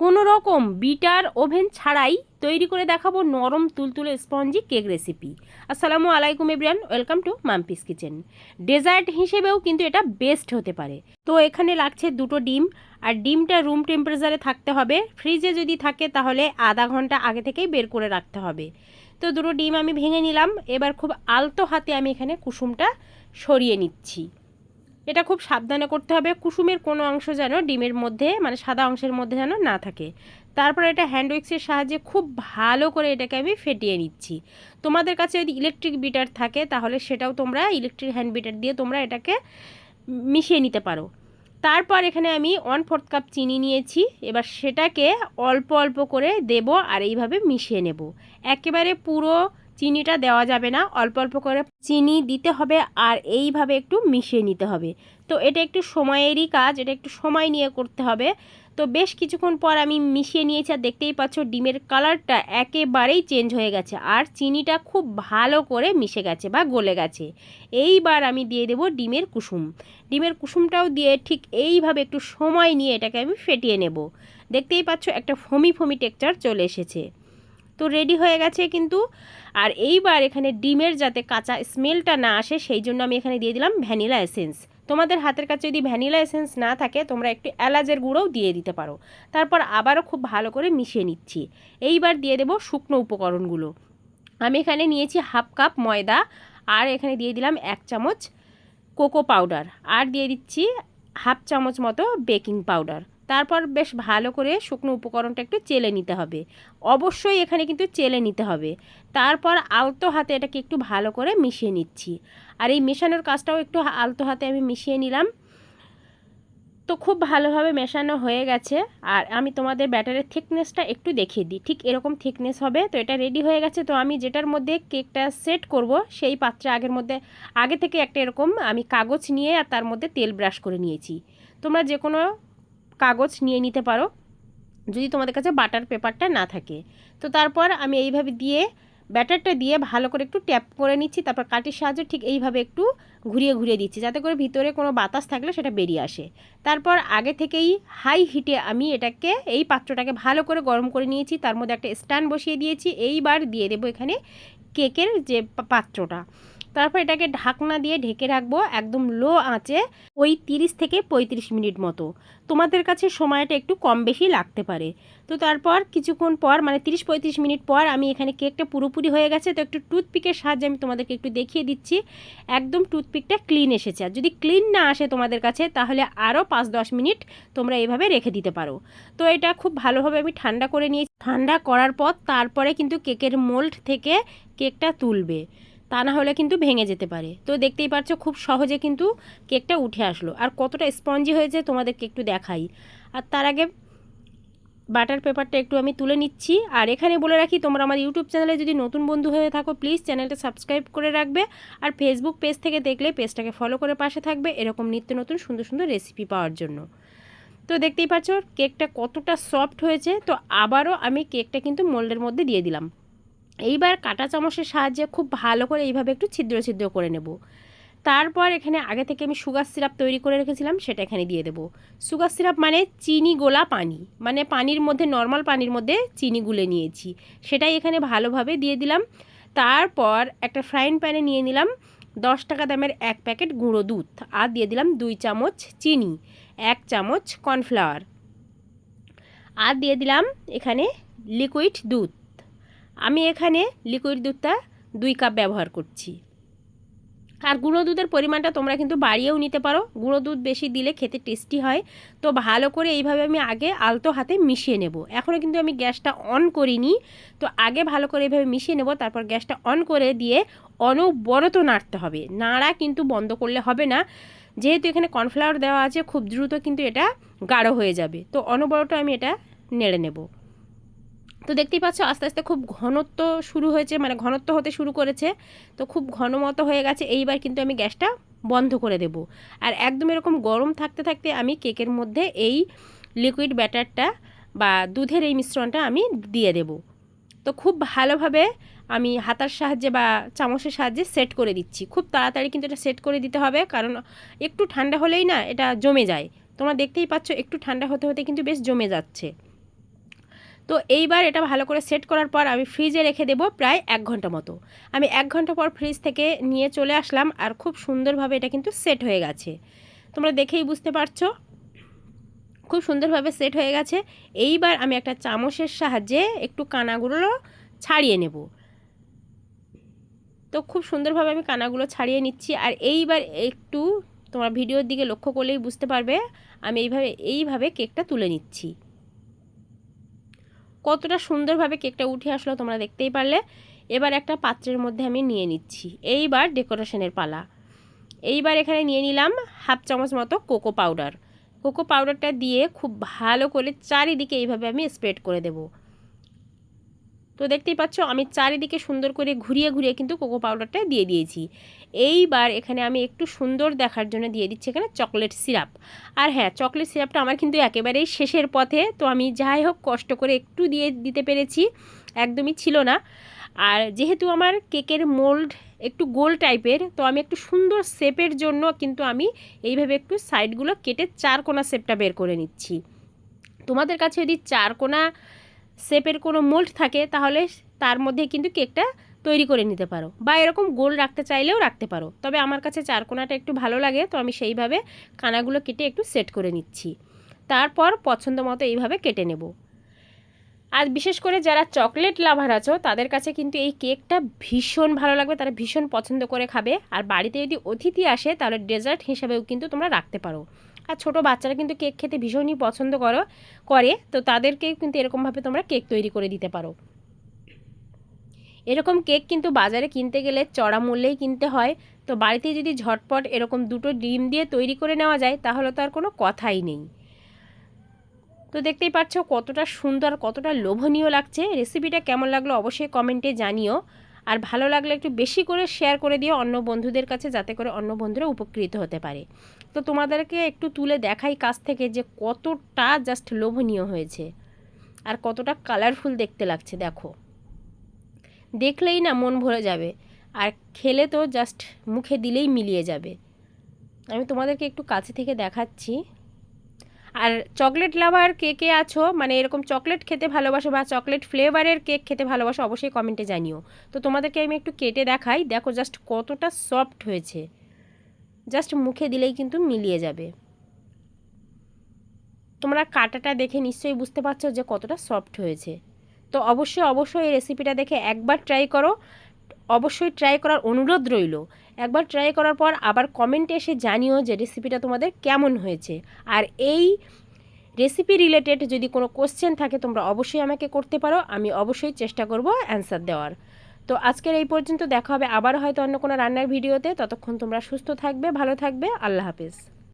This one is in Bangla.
কোনো রকম বিটার ওভেন ছাড়াই তৈরি করে দেখাবো নরম তুলতুলে স্পঞ্জি কেক রেসিপি। আসসালামু আলাইকুম everyone welcome to Mampi's kitchen. Dessert হিসেবেও কিন্তু এটা বেস্ট হতে পারে। তো এখানে লাগছে দুটো ডিম, আর ডিমটা রুম টেম্পারেচারে থাকতে হবে। ফ্রিজে যদি থাকে তাহলে আধা ঘণ্টা আগে থেকেই বের করে রাখতে হবে। তো দুটো ডিম আমি ভেঙে নিলাম। এবার খুব আলতো হাতে আমি এখানে কুসুমটা সরিয়ে নিচ্ছি। এটা খুব সাবধানে করতে হবে। কুসুমের কোনো অংশ যেন ডিমের মধ্যে মানে সাদা অংশের মধ্যে যেন না থাকে। তারপর এটা হ্যান্ড উইক্সের সাহায্যে খুব ভালো করে এটাকে আমি ফেটিয়ে নিচ্ছি। তোমাদের কাছে যদি ইলেকট্রিক বিটার থাকে, তাহলে সেটাও তোমরা ইলেকট্রিক হ্যান্ড বিটার দিয়ে তোমরা এটাকে মিশিয়ে নিতে পারো। তারপর এখানে আমি ওয়ান ফোর্থ কাপ চিনি নিয়েছি। এবার সেটাকে অল্প অল্প করে দেব আর এইভাবে মিশিয়ে নেব। একেবারে পুরো চিনিটা দেওয়া যাবে না, অল্প অল্প করে চিনি দিতে হবে আর এইভাবে একটু মিশিয়ে নিতে হবে। তো এটা একটু সময়েরই কাজ, এটা একটু সময় নিয়ে করতে হবে। তো বেশ কিছুক্ষণ পর আমি মিশিয়ে নিয়েছি আর দেখতেই পাচ্ছ ডিমের কালারটা একেবারেই চেঞ্জ হয়ে গেছে আর চিনিটা খুব ভালো করে মিশে গেছে বা গলে গেছে। এইবার আমি দিয়ে দেব ডিমের কুসুম। ডিমের কুসুমটাও দিয়ে ঠিক এইভাবে একটু সময় নিয়ে এটাকে আমি ফেটিয়ে নেব। দেখতেই পাচ্ছ একটা ফমি ফমি টেক্সচার চলে এসেছে। তো রেডি হয়ে গেছে কিন্তু। আর এইবার এখানে ডিমের যাতে কাঁচা স্মেলটা না আসে, সেই জন্য আমি এখানে দিয়ে দিলাম ভ্যানিলা এসেন্স তোমাদের হাতের কাছে যদি ভ্যানিলা এসেন্স না থাকে, তোমরা একটু এলাচের গুঁড়োও দিয়ে দিতে পারো। তারপর আবারও খুব ভালো করে মিশিয়ে নিচ্ছি। এইবার দিয়ে দেবো শুকনো উপকরণগুলো। আমি এখানে নিয়েছি হাফ কাপ ময়দা, আর এখানে দিয়ে দিলাম এক চামচ কোকো পাউডার আর দিয়ে দিচ্ছি হাফ চামচ মতো বেকিং পাউডার তারপর বেশ ভালো করে শুকনো উপকরণটা একটু চেলে নিতে হবে। অবশ্যই এখানে কিন্তু চেলে নিতে হবে। তারপর আলতো হাতে এটাকে একটু ভালো করে মিশিয়ে নিচ্ছি। আর এই মেশানোর কাজটাও একটু আলতো হাতে আমি মিশিয়ে নিলাম। তো খুব ভালোভাবে মেশানো হয়ে গেছে। আর আমি তোমাদের ব্যাটারের থিকনেসটা একটু দেখিয়ে দিই। ঠিক এরকম থিকনেস হবে। তো এটা রেডি হয়ে গেছে। তো আমি যেটার মধ্যে কেকটা সেট করব, সেই পাত্রে আগের মধ্যে, আগে থেকে একটা এরকম আমি কাগজ নিয়ে আর তার মধ্যে তেল ব্রাশ করে নিয়েছি। তোমরা যে কোনো কাগজ নিয়ে নিতে পারো, যদি তোমাদের কাছে বাটার পেপারটা না থাকে। তো তারপর আমি এইভাবে দিয়ে, ব্যাটারটা দিয়ে ভালো করে একটু ট্যাপ করে নিচ্ছি, তারপর কাটির সাহায্যে ঠিক এইভাবে একটু ঘুরিয়ে ঘুরিয়ে দিচ্ছি, যাতে করে ভিতরে কোনো বাতাস থাকলে সেটা বেরিয়ে আসে। তারপর আগে থেকেই হাই হিটে আমি এটাকে, এই পাত্রটাকে ভালো করে গরম করে নিয়েছি, তার মধ্যে একটা স্ট্যান্ড বসিয়ে দিয়েছি, এইবার দিয়ে দেবো এখানে কেকের যে পাত্রটা। তারপর এটাকে ঢাকনা দিয়ে ঢেকে রাখব একদম লো আঁচে ওই তিরিশ থেকে পঁয়ত্রিশ মিনিট মতো। তোমাদের কাছে সময়টা একটু কম বেশি লাগতে পারে। তো তারপর কিছুক্ষণ পর মানে তিরিশ পঁয়ত্রিশ মিনিট পর আমি এখানে কেকটা পুরোপুরি হয়ে গেছে। তো একটু টুথপিকের সাহায্যে আমি তোমাদেরকে একটু দেখিয়ে দিচ্ছি। একদম টুথপিকটা ক্লিন এসেছে। আর যদি ক্লিন না আসে তোমাদের কাছে, তাহলে আরও পাঁচ দশ মিনিট তোমরা এইভাবে রেখে দিতে পারো। তো এটা খুব ভালোভাবে আমি ঠান্ডা করে নিয়েছি। ঠান্ডা করার পর তারপরে কিন্তু কেকের মোল্ড থেকে কেকটা তুলবে। তা না হলে কিন্তু ভেঙে যেতে পারে। তো দেখতেই পাচ্ছ খুব সহজে কিন্তু কেকটা উঠে আসলো। আর কতটা স্পঞ্জি হয়েছে তোমাদেরকে একটু দেখাই। আর তার আগে বাটার পেপারটা একটু আমি তুলে নিচ্ছি। আর এখানে বলে রাখি, তোমরা আমার ইউটিউব চ্যানেলে যদি নতুন বন্ধু হয়ে থাকো, প্লিজ চ্যানেলটা সাবস্ক্রাইব করে রাখবে। আর ফেসবুক পেজ থেকে দেখলে পেজটাকে ফলো করে পাশে থাকবে এরকম নিত্য নতুন সুন্দর সুন্দর রেসিপি পাওয়ার জন্য। তো দেখতেই পাচ্ছ, কেকটা কতটা সফট হয়েছে। তো আবারও আমি কেকটা কিন্তু মোল্ডের মধ্যে দিয়ে দিলাম। এইবার কাটা চামচের সাহায্যে খুব ভালো করে এইভাবে একটু ছিদ্র ছিদ্র করে নেব। তারপর এখানে আগে থেকে আমি সুগার সিরাপ তৈরি করে রেখেছিলাম, সেটা এখানে দিয়ে দেবো। সুগার সিরাপ মানে চিনি গোলা পানি মানে পানির মধ্যে নর্মাল পানির মধ্যে চিনি গুলে নিয়েছি। সেটাই এখানে ভালোভাবে দিয়ে দিলাম। তারপর একটা ফ্রাইং প্যানে নিয়ে নিলাম, দশ টাকা দামের এক প্যাকেট গুঁড়ো দুধ আর দিয়ে দিলাম দুই চামচ চিনি, এক চামচ কর্নফ্লাওয়ার আর দিয়ে দিলাম এখানে লিকুইড দুধ। আমি এখানে লিকুইড দুধটা দুই কাপ ব্যবহার করছি। আর গুঁড়ো দুধের পরিমাণটা তোমরা কিন্তু বাড়িয়েও নিতে পারো। গুঁড়ো দুধ বেশি দিলে খেতে টেস্টি হয়। তো ভালো করে এইভাবে আমি আগে আলতো হাতে মিশিয়ে নেব। এখনও কিন্তু আমি গ্যাসটা অন করিনি। তো আগে ভালো করে এইভাবে মিশিয়ে নেব, তারপর গ্যাসটা অন করে দিয়ে অনবরত নাড়তে হবে। নাড়া কিন্তু বন্ধ করলে হবে না। যেহেতু এখানে কর্নফ্লাওয়ার দেওয়া আছে, খুব দ্রুত কিন্তু এটা গাঢ় হয়ে যাবে। তো অনবরত আমি এটা নেড়ে নেব। তো দেখতেই পাচ্ছ, আস্তে আস্তে খুব ঘনত্ব শুরু হয়েছে মানে ঘনত্ব হতে শুরু করেছে। তো খুব ঘন মতো হয়ে গেছে, এইবার কিন্তু আমি গ্যাসটা বন্ধ করে দেব। আর একদম এরকম গরম থাকতে থাকতে আমি কেকের মধ্যে এই লিকুইড ব্যাটারটা বা দুধের এই মিশ্রণটা আমি দিয়ে দেব। তো খুব ভালোভাবে আমি হাতার সাহায্যে বা চামচের সাহায্যে সেট করে দিচ্ছি। খুব তাড়াতাড়ি কিন্তু এটা সেট করে দিতে হবে, কারণ একটু ঠান্ডা হলেই না এটা জমে যায়। তোমরা দেখতেই পাচ্ছ, একটু ঠান্ডা হতে হতে কিন্তু বেশ জমে যাচ্ছে। তো এইবার এটা ভালো করে সেট করার পর আমি ফ্রিজে রেখে দেবো প্রায় এক ঘণ্টা মতো। আমি এক ঘণ্টা পর ফ্রিজ থেকে নিয়ে চলে আসলাম আর খুব সুন্দরভাবে এটা কিন্তু সেট হয়ে গেছে। তোমরা দেখেই বুঝতে পারছ, খুব সুন্দরভাবে সেট হয়ে গেছে। এইবার আমি একটা চামচের সাহায্যে একটু কানাগুলো ছাড়িয়ে নেব। তো খুব সুন্দরভাবে আমি কানাগুলো ছাড়িয়ে নিচ্ছি আর এইবার একটু তোমরা ভিডিওর দিকে লক্ষ্য করলেই বুঝতে পারবে, আমি এইভাবে এইভাবে কেকটা তুলে নিচ্ছি। কতটা সুন্দরভাবে কেকটা উঠে আসলো তোমরা দেখতেই পারলে। এবার একটা পাত্রের মধ্যে আমি নিয়ে নিচ্ছি। এইবার ডেকোরেশনের পালা। এইবার এখানে নিয়ে নিলাম হাফ চামচ মতো কোকো পাউডার। কোকো পাউডারটা দিয়ে খুব ভালো করে চারিদিকে এইভাবে আমি স্প্রেড করে দেব। তো দেখতেই পাচ্ছ, আমি চারিদিকে সুন্দর করে ঘুরিয়ে ঘুরিয়ে কিন্তু কোকো পাউডারটা দিয়ে দিয়েছি। এইবার এখানে আমি একটু সুন্দর দেখার জন্য দিয়ে দিচ্ছি এখানে চকলেট সিরাপ। আর হ্যাঁ চকলেট সিরাপটা আমার কিন্তু একেবারেই শেষের পথে, তো আমি যাই হোক কষ্ট করে একটু দিয়ে দিতে পেরেছি, একদমই ছিল না। আর যেহেতু আমার কেকের মোল্ড একটু গোল টাইপের, তো আমি একটু সুন্দর শেপের জন্য কিন্তু আমি এইভাবে একটু সাইডগুলো কেটে চার কোনা শেপটা বের করে নিচ্ছি। তোমাদের কাছে যদি চার কোনা শেপের কোনো মোল্ড থাকে, তাহলে তার মধ্যে কিন্তু কেকটা তৈরি করে নিতে পারো। বা এরকম গোল রাখতে চাইলেও রাখতে পারো। তবে আমার কাছে চারকোনাটা একটু ভালো লাগে, তো আমি সেইভাবে কানাগুলো কেটে একটু সেট করে নিচ্ছি। তারপর পছন্দ মতো এইভাবে কেটে নেব। আর বিশেষ করে যারা চকলেট লাভার আছো, তাদের কাছে কিন্তু এই কেকটা ভীষণ ভালো লাগবে, তারা ভীষণ পছন্দ করে খাবে। আর বাড়িতে যদি অতিথি আসে, তাহলে ডেজার্ট হিসাবেও কিন্তু তোমরা রাখতে পারো। আর ছোটো বাচ্চারা কিন্তু কেক খেতে ভীষণই পছন্দ করো, করে। তো তাদেরকে কিন্তু এরকমভাবে তোমরা কেক তৈরি করে দিতে পারো। এরকম কেক কিন্তু বাজারে কিনতে গেলে চড়া মূল্যেই কিনতে হয়। তো বাড়িতে যদি ঝটপট এরকম দুটো ডিম দিয়ে তৈরি করে নেওয়া যায়, তাহলে তো আর কোনো কথাই নেই। তো দেখতেই পাচ্ছ কতটা সুন্দর কতটা লোভনীয় লাগছে। রেসিপিটা কেমন লাগল অবশ্যই কমেন্টে জানিও। আর ভালো লাগলে একটু বেশি করে শেয়ার করে দিও অন্য বন্ধুদের কাছে, যাতে করে অন্য বন্ধুরা উপকৃত হতে পারে। তো তোমাদেরকে একটু তুলে দেখাই কাছ থেকে যে কতটা জাস্ট লোভনীয় হয়েছে আর কতটা কালারফুল দেখতে লাগছে, দেখো। দেখলেই না মন ভরে যাবে আর খেলে তো জাস্ট মুখে দিলেই মিলিয়ে যাবে। আমি তোমাদেরকে একটু কাছে থেকে দেখাচ্ছি। আর চকলেট লাভার কে কে আছো? মানে এরকম চকলেট খেতে ভালোবাসো বা চকলেট ফ্লেভারের কেক খেতে ভালোবাসো, অবশ্যই কমেন্টে জানিও। তো তোমাদেরকে আমি একটু কেটে দেখাই। দেখো জাস্ট কতটা সফট হয়েছে। জাস্ট মুখে দিলেই কিন্তু মিলিয়ে যাবে। তোমরা কাটাটা দেখে নিশ্চয়ই বুঝতে পারছ যে কতটা সফট হয়েছে। তো অবশ্যই অবশ্যই এই রেসিপিটা দেখে একবার ট্রাই করো। অবশ্যই ট্রাই করার অনুরোধ রইল। একবার ট্রাই করার পর আবার কমেন্টে এসে জানিও যে রেসিপিটা তোমাদের কেমন হয়েছে। আর এই রেসিপি রিলেটেড যদি কোনো কোশ্চেন থাকে, তোমরা অবশ্যই আমাকে করতে পারো, আমি অবশ্যই চেষ্টা করব অ্যান্সার দেওয়ার। তো আজকের এই পর্যন্ত দেখা হবে আবার হয়তো অন্য কোনো রান্নার ভিডিওতে ততক্ষণ তোমরা সুস্থ থাকবে, ভালো থাকবে, আল্লাহ হাফিজ।